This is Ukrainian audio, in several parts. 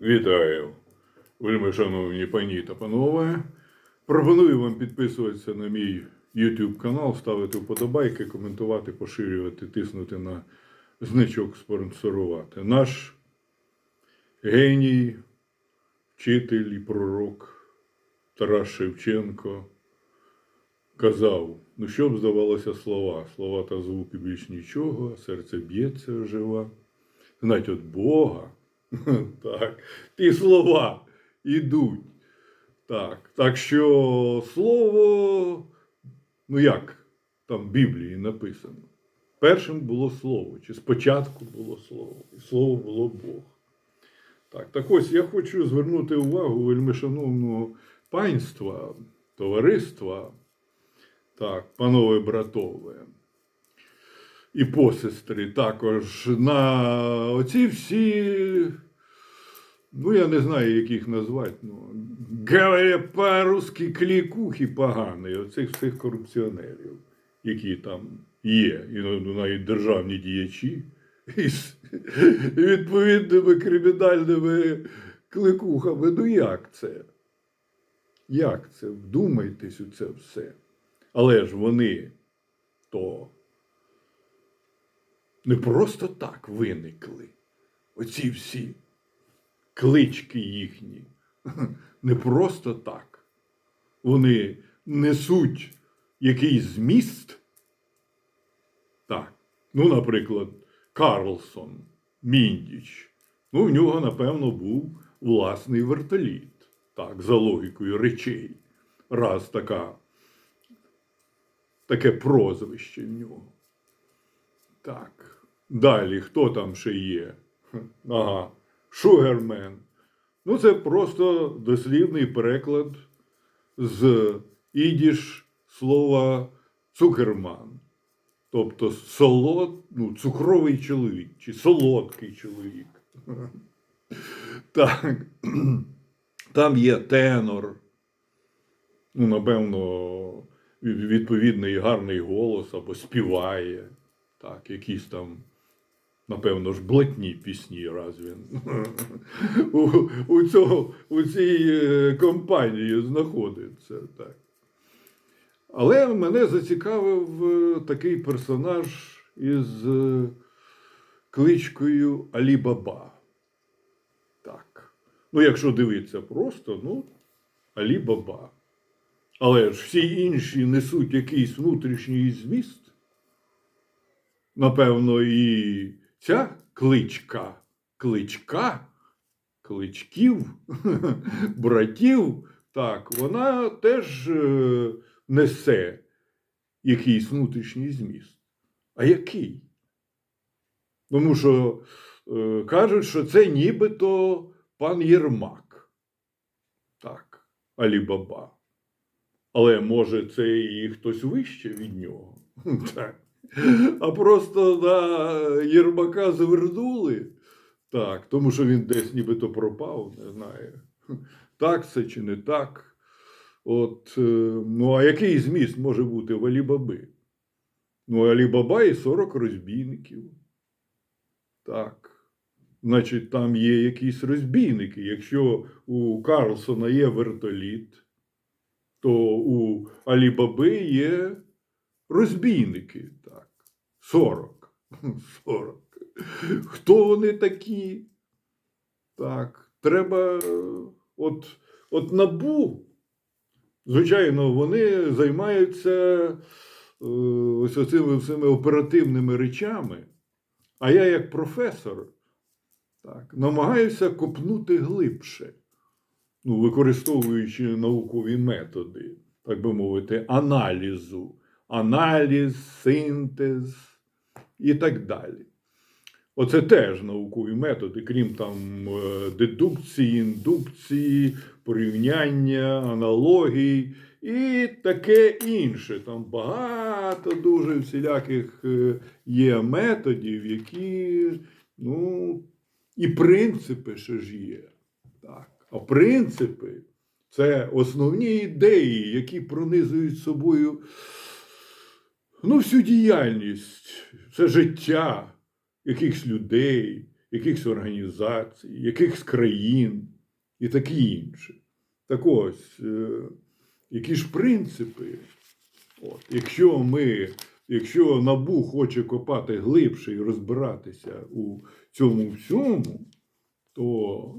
Вітаю, вельми шановні пані та панове. Пропоную вам підписуватися на мій YouTube канал, ставити вподобайки, коментувати, поширювати, тиснути на значок спонсорувати. Наш геній, вчитель і пророк Тарас Шевченко казав: ну що б здавалося слова, слова та звуки більш нічого, серце б'ється жива. Знать от Бога. Так, ті слова йдуть. Так, так що слово, ну як там в Біблії написано. Першим було слово, чи спочатку було слово, і слово було Бог. Так, так ось я хочу звернути увагу вельмишановного панства, товариства, так, панове братове і посестри також на оці всі, ну я не знаю, як їх назвати, ну, говоря по-русски клікухи погані, оцих всіх корупціонерів, які там є, і ну, навіть державні діячі із відповідними кримінальними кликухами. Ну як це? Як це? Вдумайтесь у це все. Але ж вони то не просто так виникли. Оці всі клички їхні. Не просто так. Вони несуть якийсь зміст. Так. Ну, наприклад, Карлсон, Міндіч. Ну, в нього, напевно, був власний вертоліт. Так, за логікою речей. Раз така, таке прозвище в нього. Так. Далі, хто там ще є? Ага. Шугермен. Ну, це просто дослівний переклад з ідіш слова цукерман. Тобто солод, ну, цукровий чоловік чи солодкий чоловік. Так. Там є тенор. Ну, напевно, відповідний гарний голос або співає. Так, якісь там, напевно ж, блатні пісні, раз він у, у, цього, у цій е, компанії знаходиться. Так. Але мене зацікавив е, такий персонаж із е, кличкою Алі Баба. Так. Ну, якщо дивитися просто, ну, Алі Баба. Але ж всі інші несуть якийсь внутрішній зміст напевно, і ця кличка, кличка, кличків, братів, так, вона теж е, несе якийсь внутрішній зміст. А який? Тому що е, кажуть, що це нібито пан Єрмак. Так, Алі-Баба. Але може це і хтось вище від нього. Так. А просто на Єрмака звернули. Так, тому що він десь нібито пропав, не знаю. Так це чи не так. От, е, ну, а який зміст може бути в Алібаби? Ну, Алібаба і 40 розбійників. Так. Значить, там є якісь розбійники. Якщо у Карлсона є вертоліт, то у Алібаби є розбійники. Так. 40. 40. Хто вони такі? Так. Треба. От, от набу. Звичайно, вони займаються е, ось цими всіми оперативними речами. А я, як професор, так, намагаюся копнути глибше, ну, використовуючи наукові методи, так би мовити, аналізу, аналіз, синтез і так далі. Оце теж наукові методи, крім там е, дедукції, індукції, порівняння, аналогій і таке інше. Там багато дуже всіляких е, є методів, які, ну, і принципи ще ж є. Так. А принципи це основні ідеї, які пронизують собою ну, всю діяльність, все життя якихось людей, якихось організацій, якихось країн і таке інше. Так ось, е, які ж принципи? От, якщо ми, якщо НАБУ хоче копати глибше і розбиратися у цьому всьому, то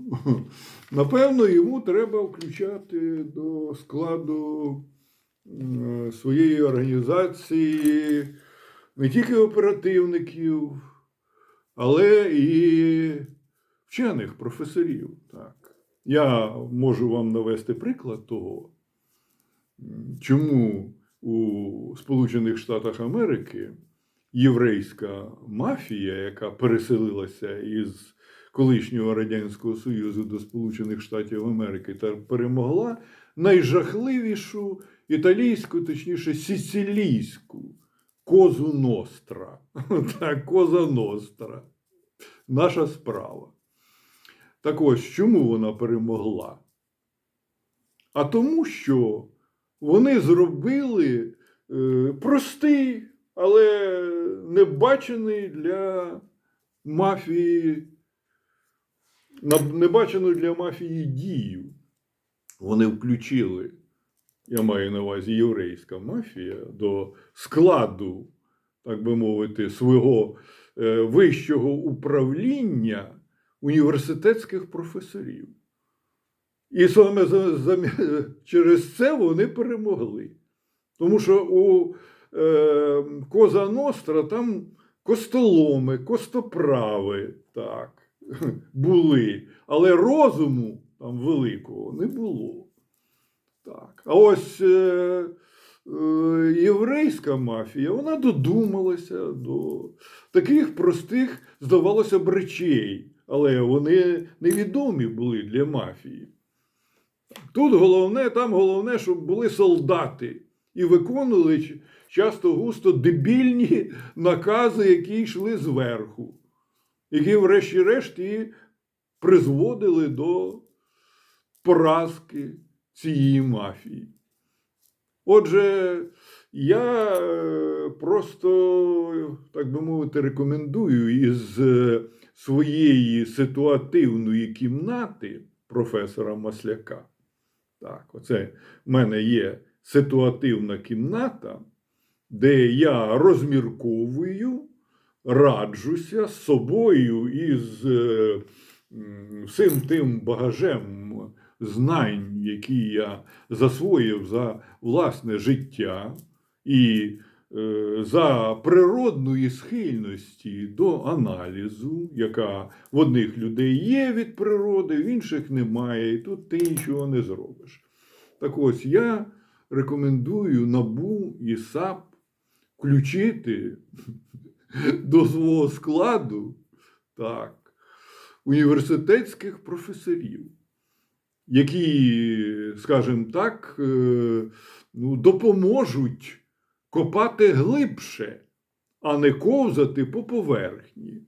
напевно йому треба включати до складу своєї організації не тільки оперативників, але і вчених професорів. Так. Я можу вам навести приклад того, чому у Сполучених Штатах Америки єврейська мафія, яка переселилася із колишнього Радянського Союзу до Сполучених Штатів Америки та перемогла найжахливішу італійську, точніше, сицилійську козу Ностра. Так, коза Ностра. Наша справа. Так ось, чому вона перемогла? А тому, що вони зробили е, простий, але небачений для мафії, небачену для мафії дію. Вони включили, я маю на увазі єврейська мафія, до складу, так би мовити, свого е, вищого управління університетських професорів. І саме через це вони перемогли. Тому що у е, Коза Ностра там костоломи, костоправи так, були, але розуму там великого не було. Так. А ось е, е, єврейська мафія, вона додумалася до таких простих, здавалося б, речей, але вони невідомі були для мафії. Тут головне, там головне, щоб були солдати і виконували часто густо дебільні накази, які йшли зверху, які, врешті-решт, і призводили до поразки цієї мафії. Отже, я е, просто, так би мовити, рекомендую із е, своєї ситуативної кімнати професора Масляка. Так, оце в мене є ситуативна кімната, де я розмірковую, раджуся з собою і з е, всім тим багажем знань, які я засвоїв за власне життя і е, за природної схильності до аналізу, яка в одних людей є від природи, в інших немає, і тут ти нічого не зробиш. Так ось я рекомендую НАБУ і САП включити до свого складу так, університетських професорів, які, скажімо так, е, ну, допоможуть копати глибше, а не ковзати по поверхні.